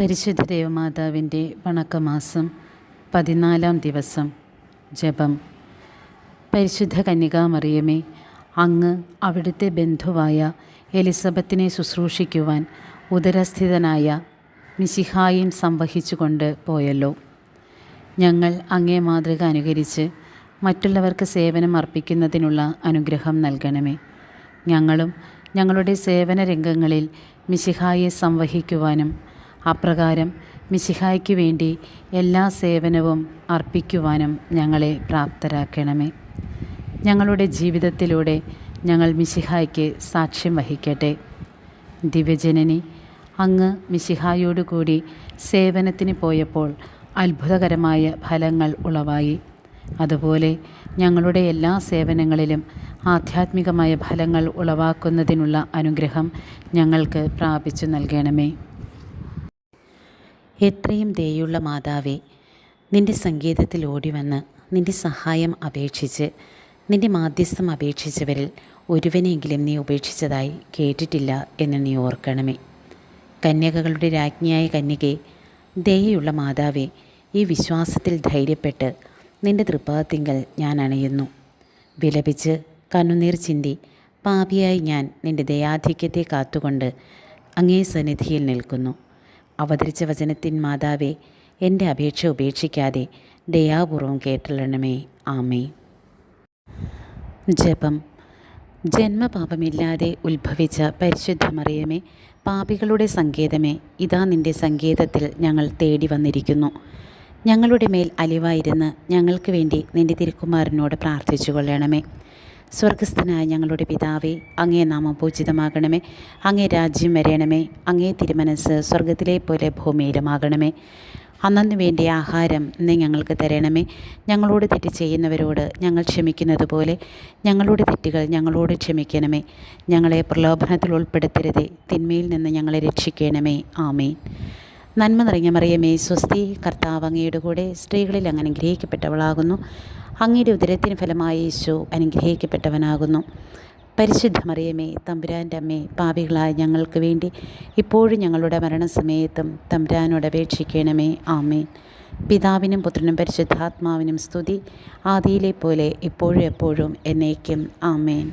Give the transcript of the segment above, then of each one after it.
പരിശുദ്ധ ദേവമാതാവിന്റെ വണക്കമാസം പതിനാലാം ദിവസം ജപം. പരിശുദ്ധ കന്യകാമറിയമേ അങ്ങ് അവിടുത്തെ ബന്ധുവായ എലിസബത്തിനെ ശുശ്രൂഷിക്കുവാൻ ഉദരസ്ഥിതനായ മിശിഹായും സംവഹിച്ചുകൊണ്ട് പോയല്ലോ. ഞങ്ങൾ അങ്ങേ മാതൃക അനുകരിച്ച് മറ്റുള്ളവർക്ക് സേവനം അർപ്പിക്കുന്നതിനുള്ള അനുഗ്രഹം നൽകണമേ. ഞങ്ങളും ഞങ്ങളുടെ സേവന രംഗങ്ങളിൽ മിശിഹായെ സംവഹിക്കുവാനും അപ്രകാരം മിശിഹായ്ക്ക് വേണ്ടി എല്ലാ സേവനവും അർപ്പിക്കുവാനും ഞങ്ങളെ പ്രാപ്തരാക്കണമേ. ഞങ്ങളുടെ ജീവിതത്തിലൂടെ ഞങ്ങൾ മിശിഹായ്ക്ക് സാക്ഷ്യം വഹിക്കട്ടെ. ദിവ്യജനനി അങ്ങ് മിശിഹായോടുകൂടി സേവനത്തിന് പോയപ്പോൾ അത്ഭുതകരമായ ഫലങ്ങൾ ഉളവായി. അതുപോലെ ഞങ്ങളുടെ എല്ലാ സേവനങ്ങളിലും ആധ്യാത്മികമായ ഫലങ്ങൾ ഉളവാക്കുന്നതിനുള്ള അനുഗ്രഹം ഞങ്ങൾക്ക് പ്രാപിച്ചു നൽകണമേ. എത്രയും ദയുള്ള മാതാവേ നിന്റെ സംഗീതത്തിൽ ഓടിവന്ന് നിന്റെ സഹായം അപേക്ഷിച്ച് നിന്റെ മാധ്യസ്ഥം അപേക്ഷിച്ചവരിൽ ഒരുവനെങ്കിലും നീ ഉപേക്ഷിച്ചതായി കേട്ടിട്ടില്ല എന്ന് നീ ഓർക്കണമേ. കന്യകകളുടെ രാജ്ഞിയായ കന്യകെ ദയയുള്ള മാതാവേ ഈ വിശ്വാസത്തിൽ ധൈര്യപ്പെട്ട് നിന്റെ തൃപ്പാദത്തിങ്കൽ ഞാൻ അണയുന്നു. വിലപിച്ച് കണ്ണുനീർ ചിന്തി പാപിയായി ഞാൻ നിന്റെ ദയാധിക്യത്തെ കാത്തുകൊണ്ട് അങ്ങേ സന്നിധിയിൽ നിൽക്കുന്നു. അവതരിച്ച വചനത്തിൻ മാതാവേ എന്റെ അപേക്ഷ ഉപേക്ഷിക്കാതെ ദയാപൂർവം കേട്ടള്ളണമേ ആമേ ജപം. ജന്മപാപമില്ലാതെ ഉത്ഭവിച്ച പരിശുദ്ധ മറിയമേ പാപികളുടെ സങ്കേതമേ ഇതാ നിന്റെ സങ്കേതത്തിൽ ഞങ്ങൾ തേടി വന്നിരിക്കുന്നു. ഞങ്ങളുടെ മേൽ അലിവായിരുന്ന് ഞങ്ങൾക്ക് വേണ്ടി നിന്റെ തിരുക്കുമാരനോട് പ്രാർത്ഥിച്ചു കൊള്ളണമേ സ്വർഗസ്ഥനായ ഞങ്ങളുടെ പിതാവേ അങ്ങേ നാമം പൂജിതമാകണമേ. അങ്ങേ രാജ്യം വരയണമേ അങ്ങേ തിരുമനസ് സ്വർഗത്തിലെ പോലെ ഭൂമിയിലുമാകണമേ. അന്നു വേണ്ടിയ ആഹാരം നീ ഞങ്ങൾക്ക് തരണമേ. ഞങ്ങളോട് തെറ്റ് ചെയ്യുന്നവരോട് ഞങ്ങൾ ക്ഷമിക്കുന്നത് പോലെ ഞങ്ങളുടെ തെറ്റുകൾ ഞങ്ങളോട് ക്ഷമിക്കണമേ. ഞങ്ങളെ പ്രലോഭനത്തിൽ ഉൾപ്പെടുത്തരുതേ. തിന്മയിൽ നിന്ന് ഞങ്ങളെ രക്ഷിക്കണമേ. ആമേ നന്മ നിറഞ്ഞ മറിയമേ സ്വസ്തി കർത്താവ് അങ്ങയുടെ കൂടെ സ്ത്രീകളിൽ അങ്ങനെ അനുഗ്രഹിക്കപ്പെട്ടവളാകുന്നു അങ്ങയുടെ ഉദരത്തിന് ഫലമായി യേശു അനുഗ്രഹിക്കപ്പെട്ടവനാകുന്നു. പരിശുദ്ധ മറിയമേ തമ്പുരാന്റെ അമ്മേ പാപികളായ ഞങ്ങൾക്ക് വേണ്ടി ഇപ്പോഴും ഞങ്ങളുടെ മരണസമയത്തും തമ്പുരാനോട് അപേക്ഷിക്കണമേ. ആമേൻ. പിതാവിനും പുത്രനും പരിശുദ്ധാത്മാവിനും സ്തുതി. ആദിയിലെ പോലെ ഇപ്പോഴും എപ്പോഴും എന്നേക്കും. ആമേൻ.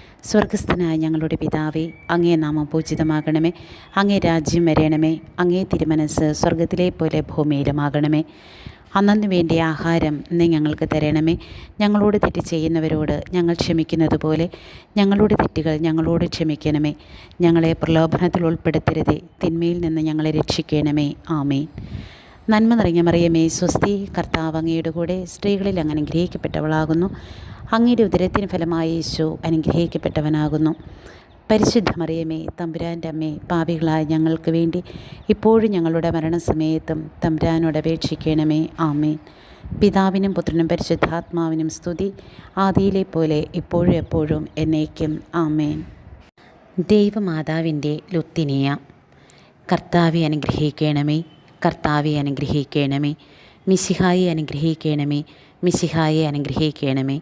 സ്വർഗസ്ഥനായ ഞങ്ങളുടെ പിതാവേ അങ്ങേ നാമം പൂജിതമാകണമേ. അങ്ങേ രാജ്യം വരയണമേ അങ്ങേ തിരുമനസ് സ്വർഗത്തിലെ പോലെ ഭൂമിയിലുമാകണമേ. അന്നു വേണ്ടിയ ആഹാരം നീ ഞങ്ങൾക്ക് തരണമേ. ഞങ്ങളോട് തെറ്റ് ചെയ്യുന്നവരോട് ഞങ്ങൾ ക്ഷമിക്കുന്നത് പോലെ ഞങ്ങളുടെ തെറ്റുകൾ ഞങ്ങളോട് ക്ഷമിക്കണമേ. ഞങ്ങളെ പ്രലോഭനത്തിൽ ഉൾപ്പെടുത്തരുതേ. തിന്മയിൽ നിന്ന് ഞങ്ങളെ രക്ഷിക്കണമേ. ആമേ നന്മ നിറഞ്ഞ മറിയമേ സ്വസ്തി കർത്താവ് അങ്ങയുടെ കൂടെ സ്ത്രീകളിൽ അങ്ങനെ അനുഗ്രഹിക്കപ്പെട്ടവളാകുന്നു അങ്ങയുടെ ഉദരത്തിന് ഫലമായി യേശു അനുഗ്രഹിക്കപ്പെട്ടവനാകുന്നു. പരിശുദ്ധ മറിയമേ തമ്പുരാന്റെ അമ്മേ പാപികളായ ഞങ്ങൾക്ക് വേണ്ടി ഇപ്പോഴും ഞങ്ങളുടെ മരണസമയത്തും തമ്പുരാനോട് അപേക്ഷിക്കണമേ. ആമേൻ. പിതാവിനും പുത്രനും പരിശുദ്ധാത്മാവിനും സ്തുതി. ആദിയിലെ പോലെ ഇപ്പോഴും എപ്പോഴും എന്നേക്കും. ആമേൻ. ദൈവമാതാവിന്റെ ലുത്തിനിയ കർത്താവെ അനുഗ്രഹിക്കണമേ കർത്താവെ അനുഗ്രഹിക്കണമേ മിശിഹായി അനുഗ്രഹിക്കണമേ മിശിഹായി അനുഗ്രഹിക്കണമേ.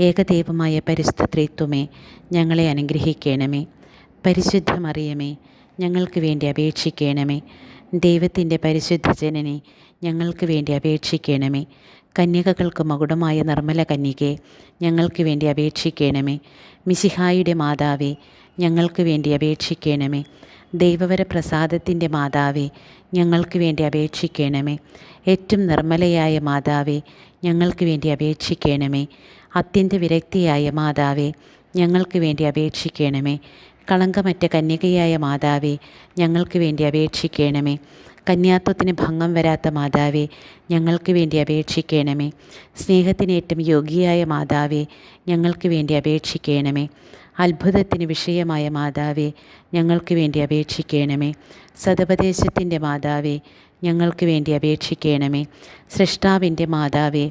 ഏകദൈവമായ പരിസ്ഥിത്രിത്വമേ ഞങ്ങളെ അനുഗ്രഹിക്കണമേ. പരിശുദ്ധമറിയമേ ഞങ്ങൾക്ക് വേണ്ടി അപേക്ഷിക്കണമേ. ദൈവത്തിന്റെ പരിശുദ്ധ ജനനെ ഞങ്ങൾക്ക് വേണ്ടി അപേക്ഷിക്കണമേ. കന്യകകൾക്ക് മകുടമായ നിർമ്മല കന്യകെ ഞങ്ങൾക്ക് വേണ്ടി അപേക്ഷിക്കണമേ. മിശിഹായുടെ മാതാവേ ഞങ്ങൾക്ക് വേണ്ടി അപേക്ഷിക്കണമേ. ദൈവവര പ്രസാദത്തിന്റെ മാതാവേ ഞങ്ങൾക്ക് വേണ്ടി അപേക്ഷിക്കണമേ. ഏറ്റവും നിർമ്മലയായ മാതാവേ ഞങ്ങൾക്ക് വേണ്ടി അപേക്ഷിക്കണമേ. അത്യന്ത വിരക്തിയായ മാതാവേ ഞങ്ങൾക്ക് വേണ്ടി അപേക്ഷിക്കണമേ. കളങ്കമറ്റ കന്യകയായ മാതാവേ ഞങ്ങൾക്ക് വേണ്ടി അപേക്ഷിക്കണമേ. കന്യാത്വത്തിന് ഭംഗം വരാത്ത മാതാവേ ഞങ്ങൾക്ക് വേണ്ടി അപേക്ഷിക്കണമേ. സ്നേഹത്തിനേറ്റം യോഗിയായ മാതാവേ ഞങ്ങൾക്ക് വേണ്ടി അപേക്ഷിക്കണമേ. അത്ഭുതത്തിന് വിഷയമായ മാതാവേ ഞങ്ങൾക്ക് വേണ്ടി അപേക്ഷിക്കണമേ. സതപദേശത്തിന്റെ മാതാവേ ഞങ്ങൾക്ക് വേണ്ടി അപേക്ഷിക്കണമേ. സൃഷ്ടാവിന്റെ മാതാവേ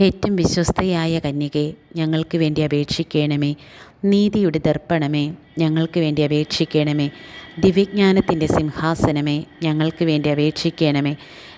ഏറ്റവും വിശ്വസ്തയായ കന്യകെ ഞങ്ങൾക്ക് വേണ്ടി അപേക്ഷിക്കണമേ. നീതിയുടെ ദർപ്പണമേ ഞങ്ങൾക്ക് വേണ്ടി അപേക്ഷിക്കണമേ. ദിവ്യജ്ഞാനത്തിന്റെ സിംഹാസനമേ ഞങ്ങൾക്ക് വേണ്ടി അപേക്ഷിക്കണമേ.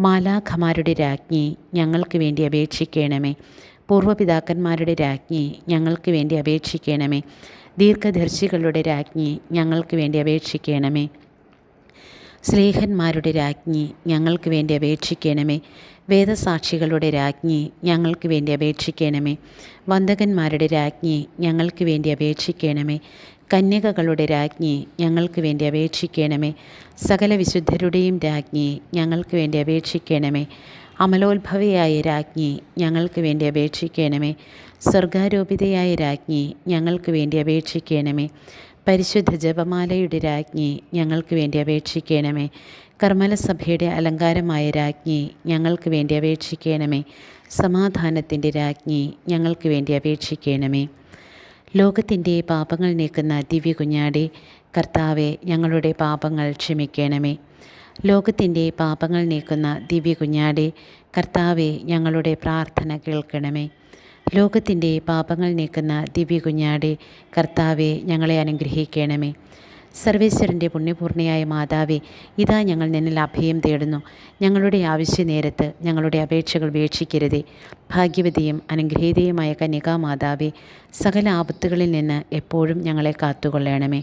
മാലാഖമാരുടെ രാജ്ഞി ഞങ്ങൾക്ക് വേണ്ടി അപേക്ഷിക്കണമേ. പൂർവപിതാക്കന്മാരുടെ രാജ്ഞി ഞങ്ങൾക്ക് വേണ്ടി അപേക്ഷിക്കണമേ. ദീർഘദർശികളുടെ രാജ്ഞി ഞങ്ങൾക്ക് വേണ്ടി അപേക്ഷിക്കണമേ. സ്നേഹന്മാരുടെ രാജ്ഞി ഞങ്ങൾക്ക് വേണ്ടി അപേക്ഷിക്കണമേ. വേദസാക്ഷികളുടെ രാജ്ഞി ഞങ്ങൾക്ക് വേണ്ടി അപേക്ഷിക്കണമേ. വന്ദകന്മാരുടെ രാജ്ഞി ഞങ്ങൾക്ക് വേണ്ടി അപേക്ഷിക്കണമേ. കന്യകകളുടെ രാജ്ഞി ഞങ്ങൾക്ക് വേണ്ടി അപേക്ഷിക്കണമേ. സകല വിശുദ്ധരുടെയും രാജ്ഞി ഞങ്ങൾക്ക് വേണ്ടി അപേക്ഷിക്കണമേ. അമലോത്ഭവയായ രാജ്ഞി ഞങ്ങൾക്ക് വേണ്ടി അപേക്ഷിക്കണമേ. സ്വർഗാരോപിതയായ രാജ്ഞി ഞങ്ങൾക്ക് വേണ്ടി അപേക്ഷിക്കണമേ. പരിശുദ്ധ ജപമാലയുടെ രാജ്ഞി ഞങ്ങൾക്ക് വേണ്ടി അപേക്ഷിക്കണമേ. കർമ്മലസഭയുടെ അലങ്കാരമായ രാജ്ഞി ഞങ്ങൾക്ക് വേണ്ടി അപേക്ഷിക്കണമേ. സമാധാനത്തിന്റെ രാജ്ഞി ഞങ്ങൾക്ക് വേണ്ടി അപേക്ഷിക്കണമേ. ലോകത്തിന്റെ പാപങ്ങൾ നീക്കുന്ന ദിവ്യ കുഞ്ഞാടെ കർത്താവെ ഞങ്ങളുടെ പാപങ്ങൾ ക്ഷമിക്കണമേ. ലോകത്തിന്റെ പാപങ്ങൾ നീക്കുന്ന ദിവ്യ കുഞ്ഞാടെ കർത്താവെ ഞങ്ങളുടെ പ്രാർത്ഥന കേൾക്കണമേ. ലോകത്തിന്റെ പാപങ്ങൾ നീക്കുന്ന ദിവ്യ കുഞ്ഞാടെ കർത്താവെ ഞങ്ങളെ അനുഗ്രഹിക്കണമേ. സർവേശ്വരന്റെ പുണ്യപൂർണയായ മാതാവേ ഇതാ ഞങ്ങൾ നിന്നിൽ അഭയം തേടുന്നു. ഞങ്ങളുടെ ആവശ്യ നേരത്ത് ഞങ്ങളുടെ അപേക്ഷകൾ വീക്ഷിക്കരുതേ. ഭാഗ്യവതിയും അനുഗ്രഹീതയുമായ കന്യകാ മാതാവേ സകല ആപത്തുകളിൽ നിന്ന് എപ്പോഴും ഞങ്ങളെ കാത്തുകൊള്ളണമേ.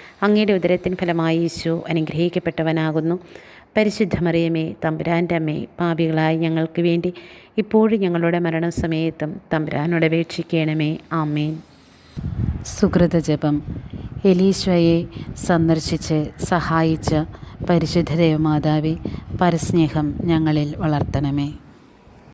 അങ്ങയുടെ ഉദരത്തിൻ ഫലമായി യേശു അനുഗ്രഹിക്കപ്പെട്ടവനാകുന്നു. പരിശുദ്ധ മറിയമേ തമ്പുരാന്റെ അമ്മേ പാപികളായി ഞങ്ങൾക്ക് വേണ്ടി ഇപ്പോഴും ഞങ്ങളുടെ മരണസമയത്തും തമ്പുരാനോട് അപേക്ഷിക്കണമേ. ആമേൻ. സുഹൃത ജപം. എലീശ്വയെ സന്ദർശിച്ച് സഹായിച്ച പരിശുദ്ധ ദേവമാതാവി പരസ്നേഹം ഞങ്ങളിൽ വളർത്തണമേ.